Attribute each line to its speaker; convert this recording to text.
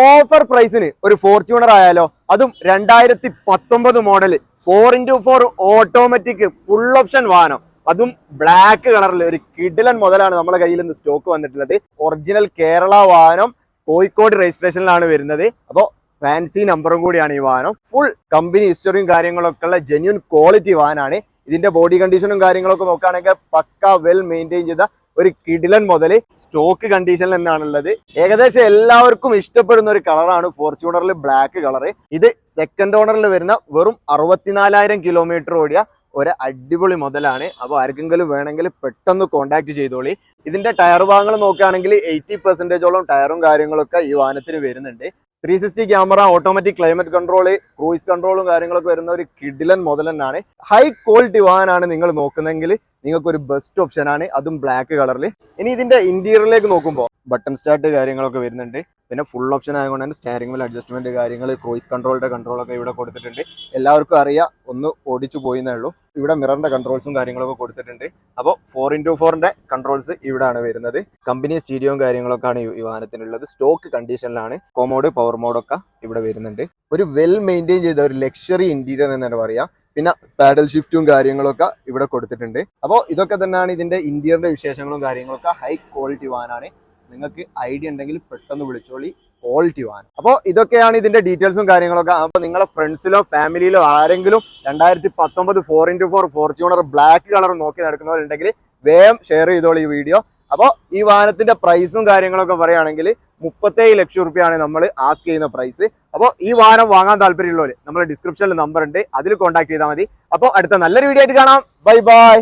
Speaker 1: Offer പ്രൈസിന് ഒരു Fortuner ആയാലോ അതും രണ്ടായിരത്തി പത്തൊമ്പത് model four into four automatic full option വാഹനം. അതും ബ്ലാക്ക് കളറിൽ ഒരു കിഡിലൻ മുതലാണ് നമ്മുടെ കയ്യിൽ നിന്ന് സ്റ്റോക്ക് വന്നിട്ടുള്ളത്. ഒറിജിനൽ കേരള വാഹനം കോഴിക്കോട് രജിസ്ട്രേഷനിലാണ് വരുന്നത്. അപ്പോൾ ഫാൻസി നമ്പറും കൂടിയാണ് ഈ വാഹനം. ഫുൾ കമ്പനി ഹിസ്റ്ററിയും കാര്യങ്ങളൊക്കെ ഉള്ള ജെന്യൂൻ ക്വാളിറ്റി വാഹനമാണ് ഇതിന്റെ ബോഡി കണ്ടീഷനും കാര്യങ്ങളൊക്കെ നോക്കുകയാണെങ്കിൽ പക്ക വെൽ മെയിന്റെയിൻ ചെയ്ത ഒരു കിടിലൻ മുതൽ സ്റ്റോക്ക് കണ്ടീഷനിൽ തന്നെയാണുള്ളത്. ഏകദേശം എല്ലാവർക്കും ഇഷ്ടപ്പെടുന്ന ഒരു കളറാണ് ഫോർച്യൂണറിൽ ബ്ലാക്ക് കളർ ഇത് സെക്കൻഡ് ഓണറിൽ വരുന്ന വെറും അറുപത്തിനാലായിരം കിലോമീറ്റർ ഓടിയ ഒരു അടിപൊളി മുതലാണ്. അപ്പോൾ ആർക്കെങ്കിലും വേണമെങ്കിൽ പെട്ടെന്ന് കോൺടാക്ട് ചെയ്തോളി. ഇതിന്റെ ടയർ ഭാഗങ്ങൾ നോക്കുകയാണെങ്കിൽ എയ്റ്റി പെർസെന്റേജോളം ടയറും കാര്യങ്ങളൊക്കെ ഈ വാഹനത്തിന് വരുന്നുണ്ട്. Three sixty camera automatic climate control cruise കൺട്രോളും കാര്യങ്ങളൊക്കെ വരുന്ന ഒരു കിഡിലൻ മുതൽ തന്നെയാണ് ഹൈ ക്വാളിറ്റി വാഹനമാണ് നിങ്ങൾ നോക്കുന്നതെങ്കിൽ നിങ്ങൾക്ക് ഒരു ബെസ്റ്റ് ഓപ്ഷനാണ് അതും ബ്ലാക്ക് കളറിൽ ഇനി ഇതിന്റെ ഇന്റീരിയറിലേക്ക് നോക്കുമ്പോൾ ബട്ടൺ സ്റ്റാർട്ട് കാര്യങ്ങളൊക്കെ വരുന്നുണ്ട്. പിന്നെ ഫുൾ ഓപ്ഷൻ ആയതുകൊണ്ട് തന്നെ സ്റ്റാരിംഗ് വീൽ അഡ്ജസ്റ്റ്മെന്റ് കാര്യങ്ങൾ ക്രൂയിസ് കൺട്രോളിന്റെ കൺട്രോളൊക്കെ ഇവിടെ കൊടുത്തിട്ടുണ്ട്. എല്ലാവർക്കും അറിയാം ഒന്ന് ഓടിച്ചു പോയിന്നേ ഉള്ളൂ. ഇവിടെ മിററിന്റെ കൺട്രോൾസും കാര്യങ്ങളൊക്കെ കൊടുത്തിട്ടുണ്ട്. അപ്പോൾ ഫോർ ഇന്റു ഫോറിന്റെ കൺട്രോൾസ് ഇവിടെയാണ് വരുന്നത്. കമ്പനി സ്റ്റീരിയോയും കാര്യങ്ങളൊക്കെയാണ് ഈ വാഹനത്തിനുള്ളത് സ്റ്റോക്ക് കണ്ടീഷനിലാണ് കോമോഡ് പവർ മോഡൊക്കെ ഇവിടെ വരുന്നുണ്ട്. ഒരു വെൽ മെയിന്റെയിൻ ചെയ്ത ഒരു ലക്ഷറി ഇന്റീരിയർ എന്ന് തന്നെ പറയാം. പിന്നെ പാഡൽ ഷിഫ്റ്റും കാര്യങ്ങളൊക്കെ ഇവിടെ കൊടുത്തിട്ടുണ്ട്. അപ്പോൾ ഇതൊക്കെ തന്നെയാണ് ഇതിന്റെ ഇന്റീരിയറിന്റെ വിശേഷങ്ങളും കാര്യങ്ങളൊക്കെ. ഹൈ ക്വാളിറ്റി വാനാണ്. നിങ്ങൾക്ക് ഐഡിയ ഉണ്ടെങ്കിൽ പെട്ടെന്ന് വിളിച്ചോളി. Quality van. അപ്പോൾ ഇതൊക്കെയാണ് ഇതിന്റെ ഡീറ്റെയിൽസും കാര്യങ്ങളൊക്കെ. അപ്പോൾ നിങ്ങളുടെ ഫ്രണ്ട്സിലോ ഫാമിലിയിലോ ആരെങ്കിലും രണ്ടായിരത്തി പത്തൊമ്പത് four into four Fortuner black colour നോക്കി നടക്കുന്നവരുണ്ടെങ്കിൽ വേഗം ഷെയർ ചെയ്തോളൂ ഈ വീഡിയോ അപ്പോൾ ഈ വാഹനത്തിന്റെ പ്രൈസും കാര്യങ്ങളൊക്കെ പറയുകയാണെങ്കിൽ മുപ്പത്തേഴ് ലക്ഷം റുപ്യാണ് നമ്മൾ ആസ്ക് ചെയ്യുന്ന പ്രൈസ് അപ്പോൾ ഈ വാഹനം വാങ്ങാൻ താല്പര്യമുള്ളവർ നമ്മുടെ ഡിസ്ക്രിപ്ഷനിൽ നമ്പർ ഉണ്ട്. അതിൽ കോൺടാക്ട് ചെയ്താൽ മതി. അപ്പോൾ അടുത്ത നല്ലൊരു വീഡിയോ ആയിട്ട് കാണാം. Bye bye